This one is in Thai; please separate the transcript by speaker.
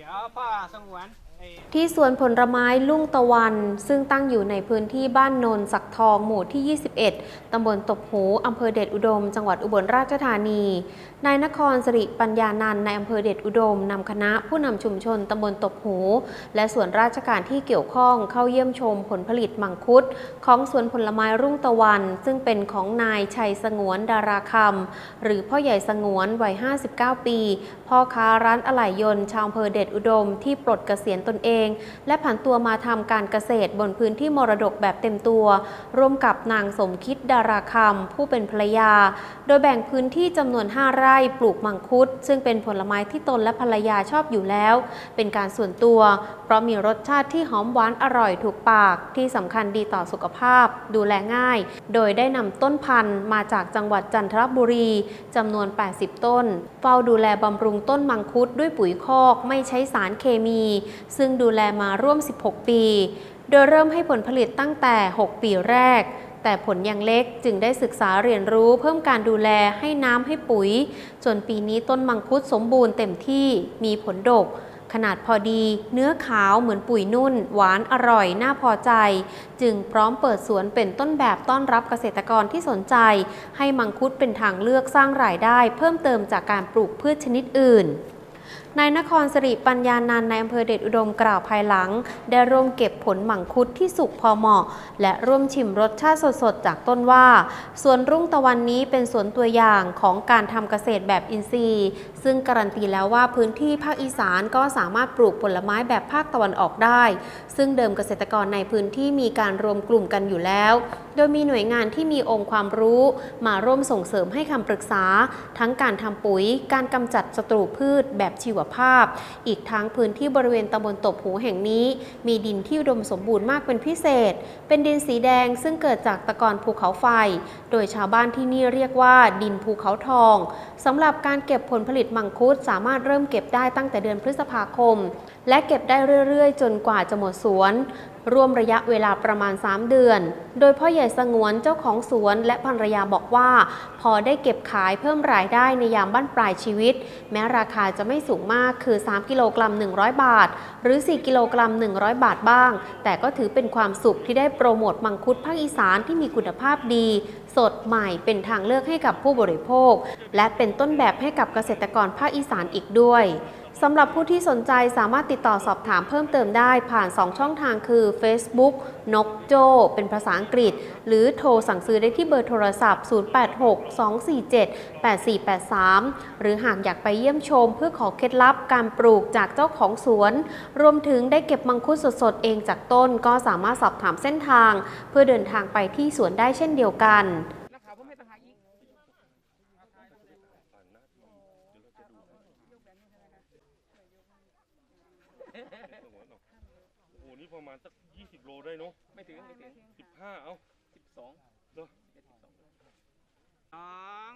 Speaker 1: ดี๋ยวพ่อสงวนไอ้
Speaker 2: ที่สวนผลไม้ลุ่งตะวัน ซึ่งตั้งอยู่ในพื้นที่บ้านโนนสักทองหมู่ที่ 21 ตำบลตบหูอำเภอเดชอุดม จังหวัดอุบลราชธานี นายนครสิริปัญญานันในอำเภอเดชอุดมนำคณะผู้นำชุมชนตำบลตบหู และส่วนราชการที่เกี่ยวข้องเข้าเยี่ยมชมผลผลิตมังคุด ของสวนผลไม้รุ่งตะวัน ซึ่งเป็นของนายชัยสงวนดาราคำหรือพ่อใหญ่สงวนวัย 59 ปี พ่อค้าร้านอะไหล่ยนต์ชาวอำเภอเดชอุดมที่ปลดเกษียณตนเอง และผันตัวมาทำการเกษตรบนพื้นที่มรดกแบบเต็มตัว ร่วมกับนางสมคิดดาราคำผู้เป็นภรรยา โดยแบ่งพื้นที่จำนวน 5 ไร่ปลูกมังคุด ซึ่งเป็นผลไม้ที่ตนและภรรยาชอบอยู่แล้ว เป็นการส่วนตัว เพราะมีรสชาติที่หอมหวานอร่อยถูกปากที่สำคัญดีต่อสุขภาพ ดูแลง่าย โดยได้นำต้นพันธุ์มาจากจังหวัดจันทบุรีจำนวน 80 ต้น เฝ้าดูแลบำรุงต้นมังคุดด้วยปุ๋ยคอกไม่ใช้สารเคมีซึ่งดูแลมาร่วม 16 ปี โดยเริ่มให้ผลผลิตตั้งแต่ 6 ปีแรก แต่ผลยังเล็กจึงได้ศึกษาเรียนรู้เพิ่มการดูแลให้น้ำให้ปุ๋ย จนปีนี้ต้นมังคุดสมบูรณ์เต็มที่มีผลดกขนาดพอดี เนื้อขาวเหมือนปุ๋ยนุ่น หวานอร่อย น่าพอใจ จึงพร้อมเปิดสวนเป็นต้นแบบต้อนรับเกษตรกรที่สนใจ ให้มังคุดเป็นทางเลือกสร้างรายได้ เพิ่มเติมจากการปลูกพืชชนิดอื่น นายนครสิริปัญญานันท์ในอำเภอเดชอุดมกล่าวภายหลัง ได้ร่วมเก็บผลหมั่งคุดที่สุกพอเหมาะ และร่วมชิมรสชาติสดๆ จากต้นว่า สวนรุ่งตะวันนี้เป็นสวนตัวอย่างของการทำเกษตรแบบอินทรีย์ ซึ่งการันตีแล้วว่าพื้นที่ภาคอีสานก็สามารถปลูกผลไม้แบบภาคตะวันออกได้ ซึ่งเดิมเกษตรกรในพื้นที่มีการรวมกลุ่มกันอยู่แล้ว โดยมีหน่วยงานที่มีองค์ความรู้มาร่วมส่งเสริมให้คำปรึกษา ทั้งการทำปุ๋ย การกำจัดศัตรูพืชแบบชีวภาพ อีกทั้งพื้นที่บริเวณตำบลตบหูแห่งนี้ มีดินที่อุดมสมบูรณ์มากเป็นพิเศษ เป็นดินสีแดงซึ่งเกิดจากตะกอนภูเขาไฟ โดยชาวบ้านที่นี่เรียกว่า ดินภูเขาทองสำหรับการเก็บผลผลิตมังคุดสามารถเริ่มเก็บได้ตั้งแต่เดือนพฤษภาคม และเก็บได้เรื่อยๆ จนกว่าจะหมดสวนร่วมระยะเวลาประมาณ 3 เดือน โดยพ่อใหญ่สงวนเจ้าของสวนและภรรยาบอกว่า พอได้เก็บขายเพิ่มรายได้ในยามบั้นปลายชีวิต แม้ราคาจะไม่สูงมากคือ 3 กิโลกรัม 100 บาท หรือ 4 กิโลกรัม 100 บาทบ้าง แต่ก็ถือเป็นความสุขที่ได้โปรโมทมังคุดภาคอีสานที่มีคุณภาพดีสดใหม่เป็นทางเลือกให้กับผู้บริโภค และเป็นต้นแบบให้กับเกษตรกรภาคอีสานอีกด้วยสำหรับผู้ที่สนใจสามารถติดต่อสอบถามเพิ่มเติมได้ผ่าน 2 ช่องทางคือ Facebook นกโจ เป็นภาษาอังกฤษ หรือโทรสั่งซื้อได้ที่เบอร์โทรศัพท์ 086-247-8483 หรือหากอยากไปเยี่ยมชมเพื่อขอเคล็ดลับการปลูกจากเจ้าของสวน รวมถึงได้เก็บมังคุดสดๆ เองจากต้นก็สามารถสอบถามเส้นทาง เพื่อเดินทางไปที่สวนได้เช่นเดียวกัน
Speaker 1: นักข่าวผมไม่ต่างหากอีก
Speaker 3: โอ้โหนี่ประมาณสักยี่สิบโลได้เนาะ
Speaker 1: ไม่ถึงไม่ถึง
Speaker 3: สิบห้าเอา
Speaker 1: สิบสอง
Speaker 3: เหรอ
Speaker 1: สอง